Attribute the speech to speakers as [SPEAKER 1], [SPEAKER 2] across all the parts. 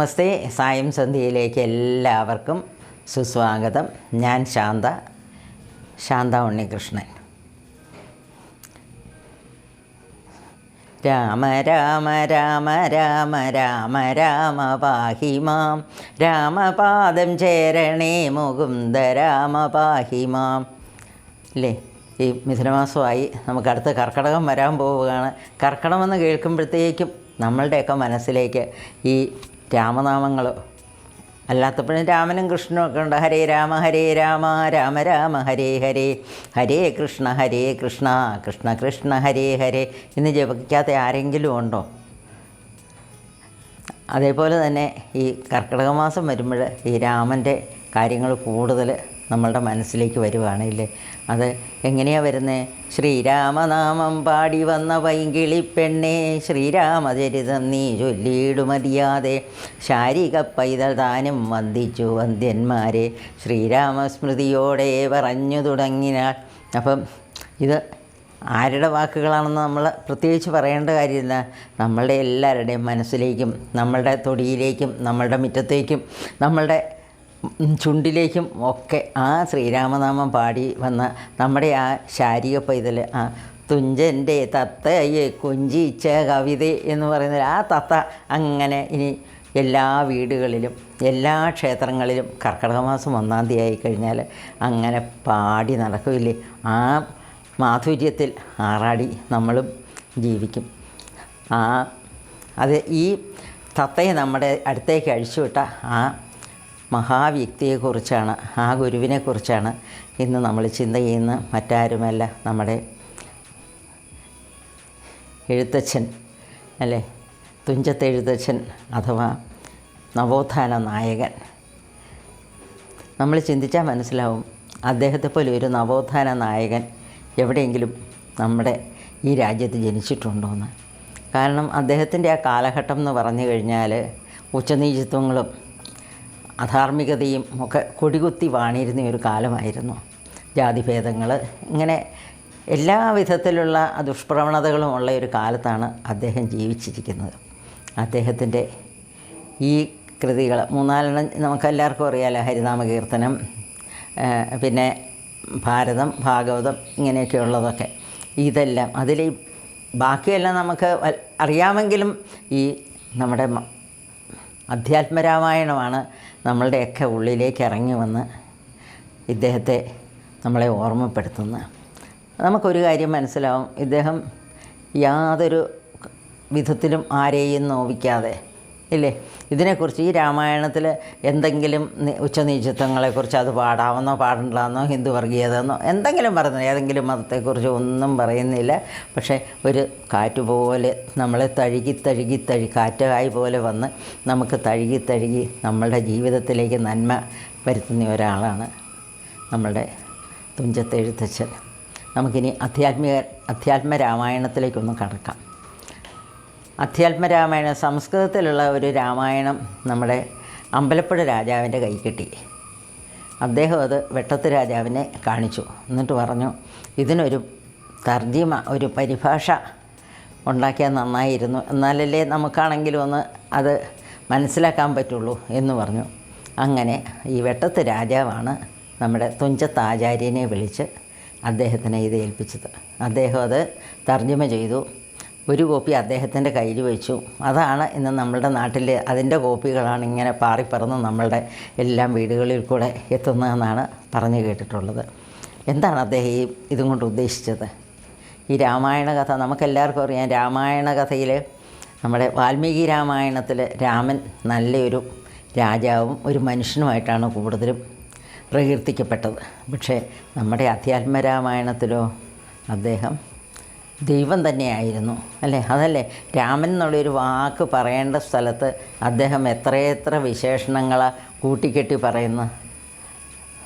[SPEAKER 1] നമസ്തേ. സായം സന്ധ്യയിലേക്ക് എല്ലാവർക്കും സുസ്വാഗതം. ഞാൻ ശാന്ത ശാന്ത ഉണ്ണികൃഷ്ണൻ. രാമ രാമ രാമ രാമ രാമ രാമ പാഹി മാം രാമപാദം ചേരണേ മുകുന്ദ രാമ പാഹി മാം അല്ലേ ഈ മിഥുനമാസമായി നമുക്ക് അടുത്ത കർക്കടകം വരാൻ പോവുകയാണ്. കർക്കടമെന്ന് കേൾക്കുമ്പോഴത്തേക്കും നമ്മളുടെയൊക്കെ മനസ്സിലേക്ക് ഈ രാമനാമങ്ങൾ. അല്ലാത്തപ്പോഴും രാമനും കൃഷ്ണനും ഒക്കെ ഉണ്ട്. ഹരേ രാമ ഹരേ രാമ രാമ രാമ ഹരേ ഹരേ. ഹരേ കൃഷ്ണ ഹരേ കൃഷ്ണ കൃഷ്ണ കൃഷ്ണ ഹരേ ഹരേ എന്ന് ജപിക്കാത്ത ആരെങ്കിലും ഉണ്ടോ? അതേപോലെ തന്നെ ഈ കർക്കിടക മാസം വരുമ്പോൾ ഈ രാമന്റെ കാര്യങ്ങൾ കൂടുതൽ നമ്മളുടെ മനസ്സിലേക്ക് വരുവാണില്ലേ അത് എങ്ങനെയാണ് വരുന്നത് ശ്രീരാമനാമം പാടി വന്ന പൈങ്കിളി പെണ്ണേ ശ്രീരാമചരിതം നീ ചൊല്ലിയിടുമതിയാതെ ശാരിക പൈതൽ താനും വന്ദിച്ചു വന്ധ്യന്മാരെ ശ്രീരാമസ്മൃതിയോടെ പറഞ്ഞു തുടങ്ങിനാൾ. അപ്പം ഇത് ആരുടെ വാക്കുകളാണെന്ന് നമ്മൾ പ്രത്യേകിച്ച് പറയേണ്ട കാര്യമില്ല. നമ്മളുടെ എല്ലാവരുടെയും മനസ്സിലേക്കും നമ്മളുടെ തൊടിയിലേക്കും നമ്മളുടെ മുറ്റത്തേക്കും നമ്മളുടെ ചുണ്ടിലേക്കും ഒക്കെ ആ ശ്രീരാമനാമം പാടി വന്ന നമ്മുടെ ആ ശാരീരിക പൈതൽ ആ തുഞ്ചന്റെ തത്തയെ കുഞ്ചിച്ച കവിത എന്ന് പറയുന്ന ആ തത്ത അങ്ങനെ ഇനി എല്ലാ വീടുകളിലും എല്ലാ ക്ഷേത്രങ്ങളിലും കർക്കിടക മാസം ഒന്നാം തീയതി ആയിക്കഴിഞ്ഞാൽ അങ്ങനെ പാടി നടക്കില്ലേ? ആ മാധുര്യത്തിൽ ആറാടി നമ്മളും ജീവിക്കും. ആ അത് ഈ തത്തയെ നമ്മുടെ അടുത്തേക്ക് അഴിച്ചുവിട്ട ആ മഹാവ്യക്തിയെക്കുറിച്ചാണ് ആ ഗുരുവിനെക്കുറിച്ചാണ് ഇന്ന് നമ്മൾ ചിന്ത ചെയ്യുന്ന മറ്റാരുമല്ല നമ്മുടെ എഴുത്തച്ഛൻ അല്ലേ? തുഞ്ചത്ത് എഴുത്തച്ഛൻ അഥവാ നവോത്ഥാന നായകൻ. നമ്മൾ ചിന്തിച്ചാൽ മനസ്സിലാവും അദ്ദേഹത്തെ പോലെ ഒരു നവോത്ഥാന നായകൻ എവിടെയെങ്കിലും നമ്മുടെ ഈ രാജ്യത്ത് ജനിച്ചിട്ടുണ്ടോയെന്ന് കാരണം അദ്ദേഹത്തിന്റെ ആ കാലഘട്ടം എന്ന് പറഞ്ഞു കഴിഞ്ഞാൽ ഉച്ചനീചിത്വങ്ങളും അധാർമികതയും ഒക്കെ കൊടികുത്തി വാണിരുന്ന ഒരു കാലമായിരുന്നു ജാതിഭേദങ്ങൾ ഇങ്ങനെ എല്ലാ വിധത്തിലുള്ള ദുഷ്പ്രവണതകളും ഉള്ള ഒരു കാലത്താണ് അദ്ദേഹം ജീവിച്ചിരിക്കുന്നത്. അദ്ദേഹത്തിന്റെ ഈ കൃതികൾ മൂന്നാലെണ്ണം നമുക്കെല്ലാവർക്കും അറിയാലോ ഹരിനാമ കീർത്തനം പിന്നെ ഭാരതം ഭാഗവതം ഇങ്ങനെയൊക്കെ ഉള്ളതൊക്കെ. ഇതെല്ലാം അതിൽ ബാക്കിയെല്ലാം നമുക്ക് അറിയാമെങ്കിലും ഈ നമ്മുടെ അധ്യാത്മരാമായണമാണ് നമ്മളുടെയൊക്കെ ഉള്ളിലേക്ക് ഇറങ്ങി വന്ന് ഇദ്ദേഹത്തെ നമ്മളെ ഓർമ്മപ്പെടുത്തുന്ന. നമുക്കൊരു കാര്യം മനസ്സിലാവും. ഇദ്ദേഹം യാതൊരു വിധത്തിലും ആരെയും നോവിക്കാതെ ഇല്ലേ? ഇതിനെക്കുറിച്ച് ഈ രാമായണത്തിൽ എന്തെങ്കിലും ഉച്ചനീചത്വങ്ങളെക്കുറിച്ച് അത് പാടാമെന്നോ പാടണ്ടെന്നോ ഹിന്ദു വർഗീയതെന്നോ എന്തെങ്കിലും പറയുന്നില്ല. ഏതെങ്കിലും മതത്തെക്കുറിച്ച് ഒന്നും പറയുന്നില്ല. പക്ഷേ ഒരു കാറ്റ് പോലെ നമ്മളെ തഴുകി തഴുകി തഴി കാറ്റായി പോലെ വന്ന് നമുക്ക് തഴുകി തഴുകി നമ്മളുടെ ജീവിതത്തിലേക്ക് നന്മ വരുത്തുന്ന ഒരാളാണ് നമ്മളുടെ തുഞ്ചത്തെഴുത്തച്ഛൻ. നമുക്കിനി അധ്യാത്മിക അധ്യാത്മ രാമായണത്തിലേക്കൊന്ന് കടക്കാം. അധ്യാത്മരാമായണം സംസ്കൃതത്തിലുള്ള ഒരു രാമായണം നമ്മുടെ അമ്പലപ്പുഴ രാജാവിന്റെ കൈ കിട്ടി. അദ്ദേഹം അത് വെട്ടത്ത് രാജാവിനെ കാണിച്ചു. എന്നിട്ട് പറഞ്ഞു ഇതിനൊരു തർജിമ ഒരു പരിഭാഷ ഉണ്ടാക്കിയാൽ നന്നായിരുന്നു. എന്നാലല്ലേ നമുക്കാണെങ്കിലും ഒന്ന് അത് മനസ്സിലാക്കാൻ പറ്റുള്ളൂ എന്ന് പറഞ്ഞു. അങ്ങനെ ഈ വെട്ടത്ത് രാജാവാണ് നമ്മുടെ തുഞ്ചത്ത് ആചാര്യനെ വിളിച്ച് അദ്ദേഹത്തിനെ ഇത് ഏൽപ്പിച്ചത്. അദ്ദേഹം അത് തർജമ ചെയ്തു. ഒരു കോപ്പി അദ്ദേഹത്തിന്റെ കയ്യിൽ വെച്ചു. അതാണ് ഇന്ന് നമ്മളുടെ നാട്ടിൽ അതിന്റെ കോപ്പികളാണ് ഇങ്ങനെ പാറിപ്പറന്ന് നമ്മളുടെ എല്ലാം വീടുകളിൽ കൂടെ എത്തുന്നതെന്നാണ് പറഞ്ഞു കേട്ടിട്ടുള്ളത്. എന്താണ് അദ്ദേഹം ഈ ഇതും കൊണ്ട് ഉദ്ദേശിച്ചത്? ഈ രാമായണ കഥ നമുക്കെല്ലാവർക്കും അറിയാം. രാമായണ കഥയിൽ നമ്മുടെ വാൽമീകി രാമായണത്തിൽ രാമൻ നല്ലൊരു രാജാവും ഒരു മനുഷ്യനുമായിട്ടാണ് കൂടുതലും പ്രകീർത്തിക്കപ്പെട്ടത്. പക്ഷേ നമ്മുടെ അധ്യാത്മരാമായണത്തിലോ അദ്ദേഹം ദൈവം തന്നെയായിരുന്നു അല്ലേ? അതല്ലേ? രാമൻ എന്നുള്ളൊരു വാക്ക് പറയേണ്ട സ്ഥലത്ത് അദ്ദേഹം എത്രയെത്ര വിശേഷണങ്ങൾ കൂട്ടിക്കെട്ടി പറയുന്നു.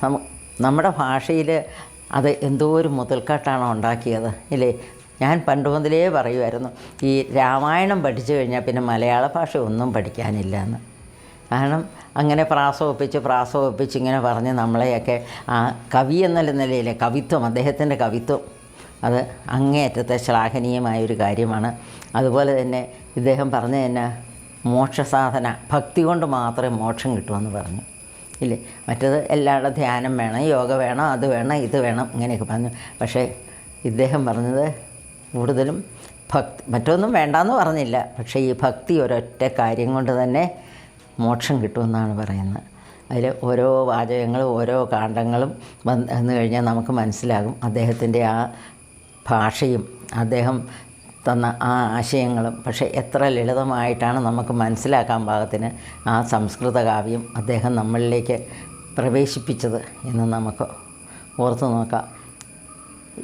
[SPEAKER 1] നമ്മ നമ്മുടെ ഭാഷയിൽ അത് എന്തോ ഒരു മുതൽക്കാട്ടാണ് ഉണ്ടാക്കിയത് ഇല്ലേ? ഞാൻ പണ്ട് മുതലേ പറയുമായിരുന്നു ഈ രാമായണം പഠിച്ചു കഴിഞ്ഞാൽ പിന്നെ മലയാള ഭാഷ ഒന്നും പഠിക്കാനില്ല എന്ന് കാരണം അങ്ങനെ പ്രാസവപ്പിച്ച് പ്രാസവപ്പിച്ച് ഇങ്ങനെ പറഞ്ഞ് നമ്മളെയൊക്കെ ആ കവി എന്നുള്ള നിലയിലെ കവിത്വം അദ്ദേഹത്തിന്റെ കവിത്വം അത് അങ്ങേയറ്റത്തെ ശ്ലാഘനീയമായ ഒരു കാര്യമാണ്. അതുപോലെ തന്നെ ഇദ്ദേഹം പറഞ്ഞു തന്നെ മോക്ഷസാധന. ഭക്തി കൊണ്ട് മാത്രമേ മോക്ഷം കിട്ടുമെന്ന് പറഞ്ഞു. ഇല്ലേ? മറ്റത് എല്ലാവരുടെ ധ്യാനം വേണം യോഗ വേണം അത് വേണം ഇത് വേണം ഇങ്ങനെയൊക്കെ പറഞ്ഞു. പക്ഷേ ഇദ്ദേഹം പറഞ്ഞത് കൂടുതലും ഭക്തി മറ്റൊന്നും വേണ്ടാന്ന് പറഞ്ഞില്ല. പക്ഷേ ഈ ഭക്തി ഒരൊറ്റ കാര്യം കൊണ്ട് തന്നെ മോക്ഷം കിട്ടുമെന്നാണ് പറയുന്നത്. അതിൽ ഓരോ വാചകങ്ങളും ഓരോ കാണ്ഡങ്ങളും വന്ന് കഴിഞ്ഞാൽ നമുക്ക് മനസ്സിലാകും അദ്ദേഹത്തിന്റെ ആ ഭാഷയും അദ്ദേഹം തന്ന ആ ആശയങ്ങളും പക്ഷേ എത്ര ലളിതമായിട്ടാണ് നമുക്ക് മനസ്സിലാക്കാൻ പാകത്തിന് ആ സംസ്കൃത കാവ്യം അദ്ദേഹം നമ്മളിലേക്ക് പ്രവേശിപ്പിച്ചത് എന്ന് നമുക്ക് ഓർത്തു നോക്കാം.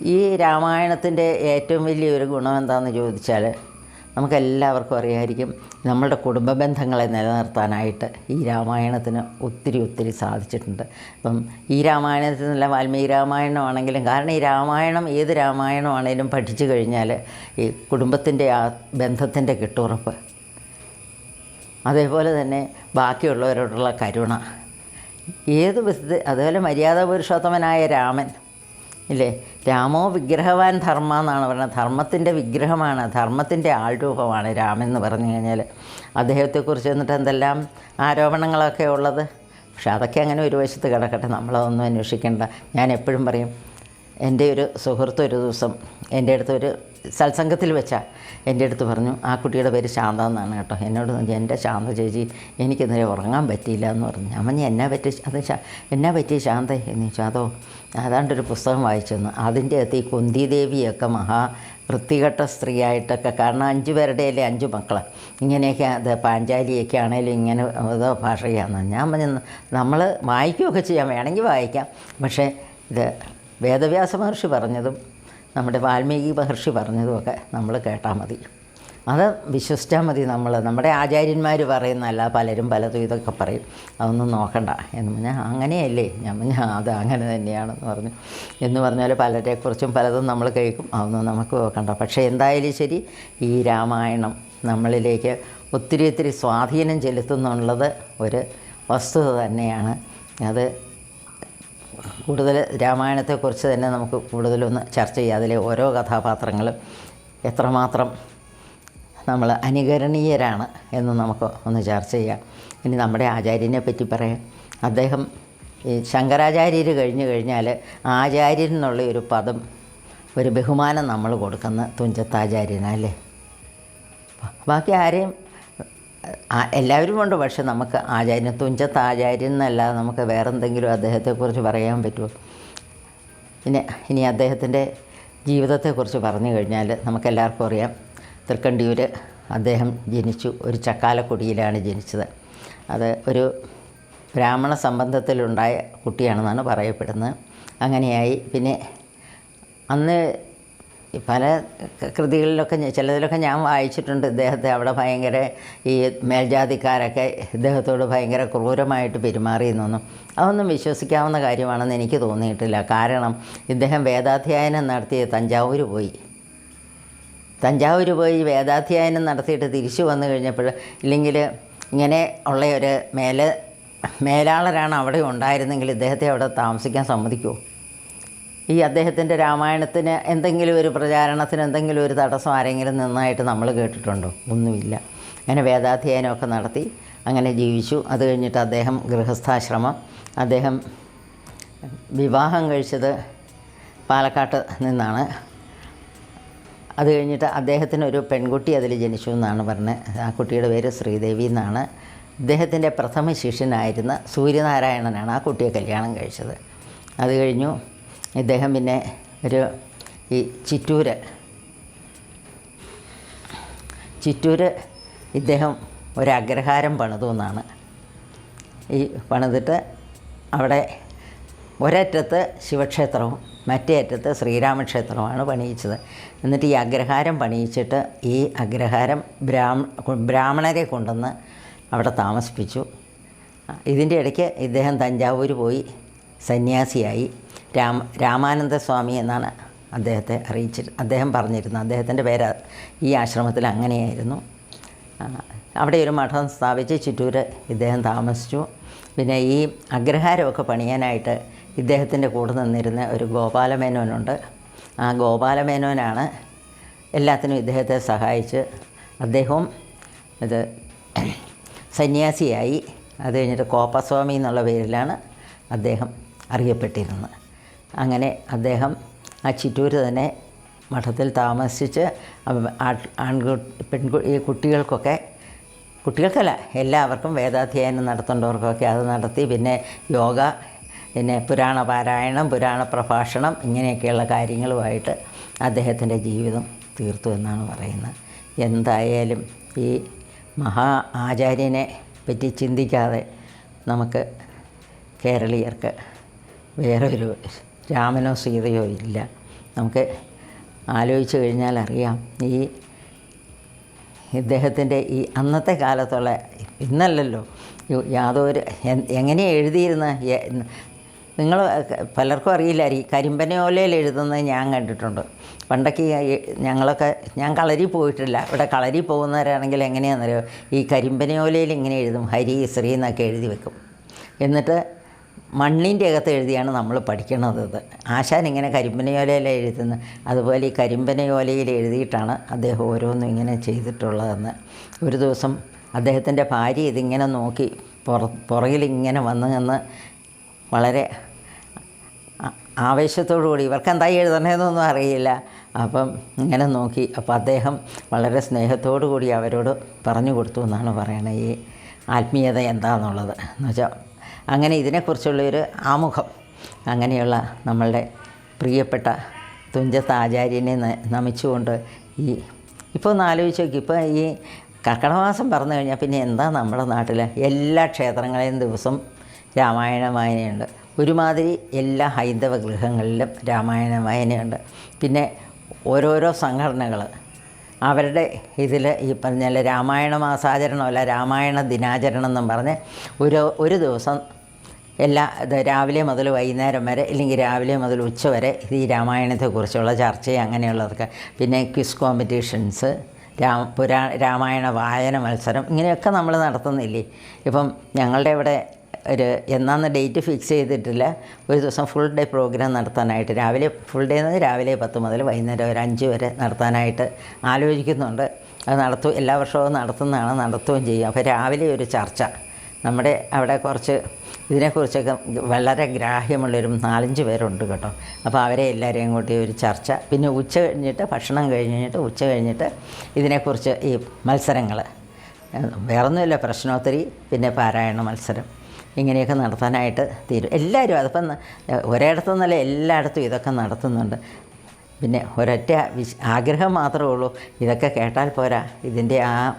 [SPEAKER 1] ഈ രാമായണത്തിന്റെ ഏറ്റവും വലിയൊരു ഗുണം എന്താണെന്ന് ചോദിച്ചാൽ നമുക്കെല്ലാവർക്കും അറിയായിരിക്കും നമ്മളുടെ കുടുംബ ബന്ധങ്ങളെ നിലനിർത്താനായിട്ട് ഈ രാമായണത്തിന് ഒത്തിരി ഒത്തിരി സാധിച്ചിട്ടുണ്ട്. അപ്പം ഈ രാമായണത്തിൽ നല്ല വാൽമീകി രാമായണമാണെങ്കിലും കാരണം ഈ രാമായണം ഏത് രാമായണമാണെങ്കിലും പഠിച്ചു കഴിഞ്ഞാൽ ഈ കുടുംബത്തിന്റെ ആ ബന്ധത്തിന്റെ കെട്ടുറപ്പ് അതേപോലെ തന്നെ ബാക്കിയുള്ളവരോടുള്ള കരുണ ഏത് വിധത്തിൽ അതുപോലെ മര്യാദ പുരുഷോത്തമനായ രാമൻ ഇല്ലേ? രാമോ വിഗ്രഹവാൻ ധർമ്മ എന്നാണ് പറയുന്നത് ധർമ്മത്തിന്റെ വിഗ്രഹമാണ്. ധർമ്മത്തിന്റെ ആൾരൂപമാണ് രാമെന്ന് പറഞ്ഞു കഴിഞ്ഞാൽ അദ്ദേഹത്തെക്കുറിച്ച് എന്നിട്ട് എന്തെല്ലാം ആരോപണങ്ങളൊക്കെ ഉള്ളത്? പക്ഷെ അതൊക്കെ അങ്ങനെ ഒരു വശത്ത് കിടക്കട്ടെ. നമ്മളതൊന്നും അന്വേഷിക്കേണ്ട. ഞാൻ എപ്പോഴും പറയും എന്റെ ഒരു സുഹൃത്ത് ഒരു ദിവസം എന്റെ അടുത്ത് ഒരു സത്സംഗത്തിൽ വെച്ചാൽ എന്റെ അടുത്ത് പറഞ്ഞു ആ കുട്ടിയുടെ പേര് ശാന്ത എന്നാണ് കേട്ടോ. എന്നോട് എന്റെ ശാന്ത ചേച്ചി എനിക്കിന്നലെ ഉറങ്ങാൻ പറ്റിയില്ല എന്ന് പറഞ്ഞു. പറഞ്ഞു എന്നാ പറ്റി അത് എന്നാ പറ്റി ശാന്ത? എന്ന് ചോദിച്ചു. അതോ അതാണ്ടൊരു പുസ്തകം വായിച്ചെന്ന് അതിന്റെ അകത്ത് ഈ കുന്തിദേവിയൊക്കെ മഹാ വൃത്തികെട്ട സ്ത്രീയായിട്ടൊക്കെ കാരണം അഞ്ച് പേരുടെ അല്ലേ അഞ്ച് മക്കൾ ഇങ്ങനെയൊക്കെ അത് പാഞ്ചാലിയൊക്കെ ആണെങ്കിലും ഇങ്ങനെ ഏതോ ഭാഷയാണ് ഞാൻ പറഞ്ഞു നമ്മൾ വായിക്കുകയൊക്കെ ചെയ്യാം. വേണമെങ്കിൽ വായിക്കാം. പക്ഷേ ഇത് വേദവ്യാസ മഹർഷി പറഞ്ഞതും നമ്മുടെ വാൽമീകി മഹർഷി പറഞ്ഞതുമൊക്കെ നമ്മൾ കേട്ടാൽ മതി. അത് വിശ്വസിച്ചാൽ മതി നമ്മൾ. നമ്മുടെ ആചാര്യന്മാർ പറയുന്നതല്ല പലരും പലതും ഇതൊക്കെ പറയും. അതൊന്നും നോക്കണ്ട. എന്ന് പറഞ്ഞാൽ അങ്ങനെയല്ലേ? ഞാൻ പറഞ്ഞാൽ അത് അങ്ങനെ തന്നെയാണെന്ന് പറഞ്ഞു. എന്ന് പറഞ്ഞാൽ പലരെക്കുറിച്ചും പലതും നമ്മൾ കേൾക്കും. അതൊന്നും നമുക്ക് നോക്കണ്ട. പക്ഷേ എന്തായാലും ശരി ഈ രാമായണം നമ്മളിലേക്ക് ഒത്തിരി ഒത്തിരി സ്വാധീനം ചെലുത്തുന്നുള്ളത് ഒരു വസ്തുത തന്നെയാണ്. അത് കൂടുതൽ രാമായണത്തെക്കുറിച്ച് തന്നെ നമുക്ക് കൂടുതലൊന്ന് ചർച്ച ചെയ്യാം. അതിലെ ഓരോ കഥാപാത്രങ്ങളും എത്രമാത്രം നമ്മൾ അനുകരണീയരാണ് എന്ന് നമുക്ക് ഒന്ന് ചർച്ച ചെയ്യാം. ഇനി നമ്മുടെ ആചാര്യനെ പറ്റി പറയാം. അദ്ദേഹം ഈ ശങ്കരാചാര്യർ കഴിഞ്ഞു കഴിഞ്ഞാൽ ആചാര്യൻ എന്നുള്ള ഒരു പദം ഒരു ബഹുമാനം നമ്മൾ കൊടുക്കുന്ന തുഞ്ചത്താചാര്യനല്ലേ ബാക്കി ആരെയും എല്ലാവരും ഉണ്ട് പക്ഷെ നമുക്ക് ആചാര്യൻ തുഞ്ചത്ത് ആചാര്യൻ എന്നല്ലാതെ നമുക്ക് വേറെ എന്തെങ്കിലും അദ്ദേഹത്തെക്കുറിച്ച് പറയാൻ പറ്റുമോ? പിന്നെ ഇനി അദ്ദേഹത്തിന്റെ ജീവിതത്തെക്കുറിച്ച് പറഞ്ഞു കഴിഞ്ഞാൽ നമുക്കെല്ലാവർക്കും അറിയാം തൃക്കണ്ടിയൂർ അദ്ദേഹം ജനിച്ചു ഒരു ചക്കാലക്കുടിയിലാണ് ജനിച്ചത്. അത് ഒരു ബ്രാഹ്മണ സംബന്ധത്തിലുണ്ടായ കുട്ടിയാണെന്നാണ് പറയപ്പെടുന്നത്. അങ്ങനെയായി. പിന്നെ അന്ന് പല കൃതികളിലൊക്കെ ചിലതിലൊക്കെ ഞാൻ വായിച്ചിട്ടുണ്ട്. ഇദ്ദേഹത്തെ അവിടെ ഭയങ്കര ഈ മേൽജാതിക്കാരൊക്കെ ഇദ്ദേഹത്തോട് ഭയങ്കര ക്രൂരമായിട്ട് പെരുമാറിയെന്നൊന്നും അതൊന്നും വിശ്വസിക്കാവുന്ന കാര്യമാണെന്ന് എനിക്ക് തോന്നിയിട്ടില്ല. കാരണം ഇദ്ദേഹം വേദാധ്യായനം നടത്തിയ തഞ്ചാവൂർ പോയി. തഞ്ചാവൂർ പോയി വേദാധ്യായനം നടത്തിയിട്ട് തിരിച്ചു വന്നു കഴിഞ്ഞപ്പോൾ ഇല്ലെങ്കിൽ ഇങ്ങനെ ഉള്ള ഒരു മേലെ മേലാളരാണ് അവിടെ ഉണ്ടായിരുന്നെങ്കിൽ ഇദ്ദേഹത്തെ അവിടെ താമസിക്കാൻ സമ്മതിക്കുമോ ഈ അദ്ദേഹത്തിന്റെ രാമായണത്തിന് എന്തെങ്കിലും ഒരു പ്രചാരണത്തിന് എന്തെങ്കിലും ഒരു തടസ്സം ആരെങ്കിലും നിന്നായിട്ട് നമ്മൾ കേട്ടിട്ടുണ്ടോ? ഒന്നുമില്ല. അങ്ങനെ വേദാധ്യയനമൊക്കെ നടത്തി അങ്ങനെ ജീവിച്ചു. അത് കഴിഞ്ഞിട്ട് അദ്ദേഹം ഗൃഹസ്ഥാശ്രമം അദ്ദേഹം വിവാഹം കഴിച്ചത് പാലക്കാട്ട് നിന്നാണ്. അത് കഴിഞ്ഞിട്ട് അദ്ദേഹത്തിന് ഒരു പെൺകുട്ടി അതിൽ ജനിച്ചു എന്നാണ് പറഞ്ഞത് ആ കുട്ടിയുടെ പേര് ശ്രീദേവി എന്നാണ്. അദ്ദേഹത്തിന്റെ പ്രഥമ ശിഷ്യനായിരുന്ന സൂര്യനാരായണനാണ് ആ കുട്ടിയെ കല്യാണം കഴിച്ചത്. അത് കഴിഞ്ഞു. ഇദ്ദേഹം പിന്നെ ഒരു ഈ ചിറ്റൂര്. ചിറ്റൂര് ഇദ്ദേഹം ഒരു അഗ്രഹാരം പണിതു എന്നാണ്. ഈ പണിതിട്ട് അവിടെ ഒരറ്റത്ത് ശിവക്ഷേത്രവും മറ്റേ അറ്റത്ത് ശ്രീരാമക്ഷേത്രവുമാണ് പണിയിച്ചത്. എന്നിട്ട് ഈ അഗ്രഹാരം പണിയിച്ചിട്ട് ഈ അഗ്രഹാരം ബ്രാഹ്മ ബ്രാഹ്മണരെ കൊണ്ടുവന്ന് അവിടെ താമസിപ്പിച്ചു. ഇതിന്റെ ഇടയ്ക്ക് ഇദ്ദേഹം തഞ്ചാവൂർ പോയി സന്യാസിയായി. രാമ രാമാനന്ദ സ്വാമി എന്നാണ് അദ്ദേഹത്തെ അറിയിച്ചി അദ്ദേഹം പറഞ്ഞിരുന്നു. അദ്ദേഹത്തിന്റെ പേര് ഈ ആശ്രമത്തിൽ അങ്ങനെയായിരുന്നു. അവിടെ ഒരു മഠം സ്ഥാപിച്ച് ചുറ്റൂര് ഇദ്ദേഹം താമസിച്ചു. പിന്നെ ഈ അഗ്രഹാരമൊക്കെ പണിയാനായിട്ട് ഇദ്ദേഹത്തിന്റെ കൂടെ നിന്നിരുന്ന ഒരു ഗോപാലമേനോനുണ്ട്. ആ ഗോപാലമേനോനാണ് എല്ലാത്തിനും ഇദ്ദേഹത്തെ സഹായിച്ച് അദ്ദേഹവും ഇത് സന്യാസിയായി. അത് കഴിഞ്ഞിട്ട് കോപ്പസ്വാമി എന്നുള്ള പേരിലാണ് അദ്ദേഹം അറിയപ്പെട്ടിരുന്നത്. അങ്ങനെ അദ്ദേഹം ആ ചിറ്റൂർ തന്നെ മഠത്തിൽ താമസിച്ച് ആൺകുട്ടി പെൺകു ഈ കുട്ടികൾക്കൊക്കെ കുട്ടികൾക്കല്ല എല്ലാവർക്കും വേദാധ്യയനം നടത്തേണ്ടവർക്കൊക്കെ അത് നടത്തി. പിന്നെ യോഗ പിന്നെ പുരാണ പാരായണം പുരാണ പ്രഭാഷണം ഇങ്ങനെയൊക്കെയുള്ള കാര്യങ്ങളുമായിട്ട് അദ്ദേഹത്തിന്റെ ജീവിതം തീർത്തു എന്നാണ് പറയുന്നത്. എന്തായാലും ഈ മഹാ ആചാര്യനെ പറ്റി ചിന്തിക്കാതെ നമുക്ക് കേരളീയർക്ക് വേറൊരു രാമനോ സീതയോ ഇല്ല. നമുക്ക് ആലോചിച്ച് കഴിഞ്ഞാൽ അറിയാം. ഈ ഇദ്ദേഹത്തിന്റെ ഈ അന്നത്തെ കാലത്തുള്ള ഇന്നല്ലല്ലോ യാതൊരു എങ്ങനെയാണ് എഴുതിയിരുന്നത് നിങ്ങൾ പലർക്കും അറിയില്ല ഈ കരിമ്പനയോലയിൽ എഴുതുന്നത് ഞാൻ കണ്ടിട്ടുണ്ട്. പണ്ടൊക്കെ ഞങ്ങളൊക്കെ ഞാൻ കളരി പോയിട്ടില്ല. ഇവിടെ കളരി പോകുന്നവരാണെങ്കിൽ എങ്ങനെയാണെന്നറിയോ? ഈ കരിമ്പനയോലയിൽ ഇങ്ങനെ എഴുതും ഹരി ശ്രീ എന്നൊക്കെ എഴുതി വെക്കും. എന്നിട്ട് മണ്ണിന്റെ അകത്ത് എഴുതിയാണ് നമ്മൾ പഠിക്കണത് ഇത് ആശാൻ ഇങ്ങനെ കരിമ്പനയോലയിൽ എഴുതുന്നു അതുപോലെ ഈ കരിമ്പനയോലയിൽ എഴുതിയിട്ടാണ് അദ്ദേഹം ഓരോന്നും ഇങ്ങനെ ചെയ്തിട്ടുള്ളതെന്ന്. ഒരു ദിവസം അദ്ദേഹത്തിന്റെ ഭാര്യ ഇതിങ്ങനെ നോക്കി പുറ പുറകിൽ ഇങ്ങനെ വന്നു നിന്ന് വളരെ ആവേശത്തോടു കൂടി ഇവർക്ക് എന്തായി എഴുതണേന്നൊന്നും അറിയില്ല. അപ്പം ഇങ്ങനെ നോക്കി. അപ്പോൾ അദ്ദേഹം വളരെ സ്നേഹത്തോടു കൂടി അവരോട് പറഞ്ഞു കൊടുത്തു എന്നാണ് പറയണത്. ഈ ആത്മീയത എന്താണെന്നുള്ളത് എന്ന് വെച്ചാൽ അങ്ങനെ ഇതിനെക്കുറിച്ചുള്ളൊരു ആമുഖം അങ്ങനെയുള്ള നമ്മളുടെ പ്രിയപ്പെട്ട തുഞ്ചത്ത് ആചാര്യനെ നമിച്ചുകൊണ്ട് ഈ ഇപ്പോൾ ഒന്ന് ആലോചിച്ച് നോക്കി. ഇപ്പോൾ ഈ കർക്കടമാസം പറഞ്ഞു കഴിഞ്ഞാൽ പിന്നെ എന്താ നമ്മുടെ നാട്ടിൽ എല്ലാ ക്ഷേത്രങ്ങളിലും ദിവസം രാമായണ വായനയുണ്ട്. ഒരുമാതിരി എല്ലാ ഹൈന്ദവ ഗൃഹങ്ങളിലും രാമായണ വായനയുണ്ട്. പിന്നെ ഓരോരോ സംഘടനകൾ അവരുടെ ഇതിൽ ഈ പറഞ്ഞ രാമായണ മാസാചരണം അല്ല രാമായണ ദിനാചരണം എന്നും പറഞ്ഞ് ഒരു ഒരു ദിവസം എല്ലാ രാവിലെ മുതൽ വൈകുന്നേരം വരെ ഇല്ലെങ്കിൽ രാവിലെ മുതൽ ഉച്ച വരെ ഈ രാമായണത്തെക്കുറിച്ചുള്ള ചർച്ച അങ്ങനെയുള്ളതൊക്കെ. പിന്നെ ക്വിസ് കോമ്പറ്റീഷൻസ് രാ പുരാ രാമായണ വായന മത്സരം ഇങ്ങനെയൊക്കെ നമ്മൾ നടത്തുന്നില്ലേ? ഇപ്പം ഞങ്ങളുടെ ഇവിടെ ഒരു എന്നാന്ന് ഡേറ്റ് ഫിക്സ് ചെയ്തിട്ടില്ല. ഒരു ദിവസം ഫുൾ ഡേ പ്രോഗ്രാം നടത്താനായിട്ട്. രാവിലെ ഫുൾ ഡേ എന്ന് രാവിലെ പത്ത് മുതൽ വൈകുന്നേരം ഒരു അഞ്ച് വരെ നടത്താനായിട്ട് ആലോചിക്കുന്നുണ്ട്. അത് നടത്തും എല്ലാ വർഷവും നടത്തുന്നതാണ് നടത്തുകയും ചെയ്യും. അപ്പോൾ രാവിലെ ഒരു ചർച്ച. നമ്മുടെ അവിടെ കുറച്ച് ഇതിനെക്കുറിച്ചൊക്കെ വളരെ ഗ്രാഹ്യമുള്ളൊരു നാലഞ്ച് പേരുണ്ട് കേട്ടോ. അപ്പോൾ അവരെ എല്ലാവരെയും കൂട്ടി ഒരു ചർച്ച. പിന്നെ ഉച്ച കഴിഞ്ഞിട്ട് ഭക്ഷണം കഴിഞ്ഞിട്ട് ഉച്ച കഴിഞ്ഞിട്ട് ഇതിനെക്കുറിച്ച് ഈ മത്സരങ്ങൾ വേറൊന്നുമില്ല പ്രശ്നോത്തരി പിന്നെ പാരായണ മത്സരം. ഇങ്ങനെയൊക്കെ നടത്താനായിട്ട് തീരും. എല്ലാവരും അതിപ്പം ഒരിടത്തുനിന്നല്ല എല്ലായിടത്തും ഇതൊക്കെ നടത്തുന്നുണ്ട്. പിന്നെ ഒരൊറ്റ വിശ് ആഗ്രഹം മാത്രമേ ഉള്ളൂ. ഇതൊക്കെ കേട്ടാൽ പോരാ. ഇതിന്റെ ആ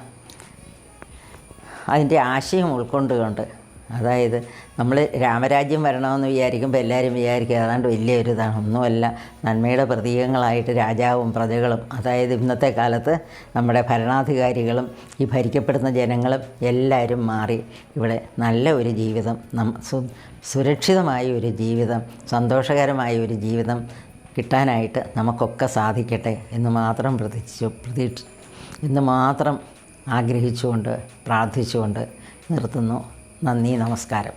[SPEAKER 1] അതിന്റെ ആശയം ഉൾക്കൊണ്ടുകൊണ്ട് അതായത് നമ്മൾ രാമരാജ്യം വരണമെന്ന് വിചാരിക്കുമ്പോൾ എല്ലാവരും വിചാരിക്കുക അതാണ്ട് വലിയൊരു ഇതാണ് ഒന്നുമല്ല നന്മയുടെ പ്രതീകങ്ങളായിട്ട് രാജാവും പ്രജകളും അതായത് ഇന്നത്തെ കാലത്ത് നമ്മുടെ ഭരണാധികാരികളും ഈ ഭരിക്കപ്പെടുന്ന ജനങ്ങളും എല്ലാവരും മാറി ഇവിടെ നല്ല ഒരു ജീവിതം സുരക്ഷിതമായ ഒരു ജീവിതം സന്തോഷകരമായ ഒരു ജീവിതം കിട്ടാനായിട്ട് നമുക്കൊക്കെ സാധിക്കട്ടെ എന്ന് മാത്രം പ്രതീക്ഷിച്ചു പ്രതീക്ഷ എന്ന് മാത്രം ആഗ്രഹിച്ചുകൊണ്ട് പ്രാർത്ഥിച്ചുകൊണ്ട് നിർത്തുന്നു. നന്ദി നമസ്കാരം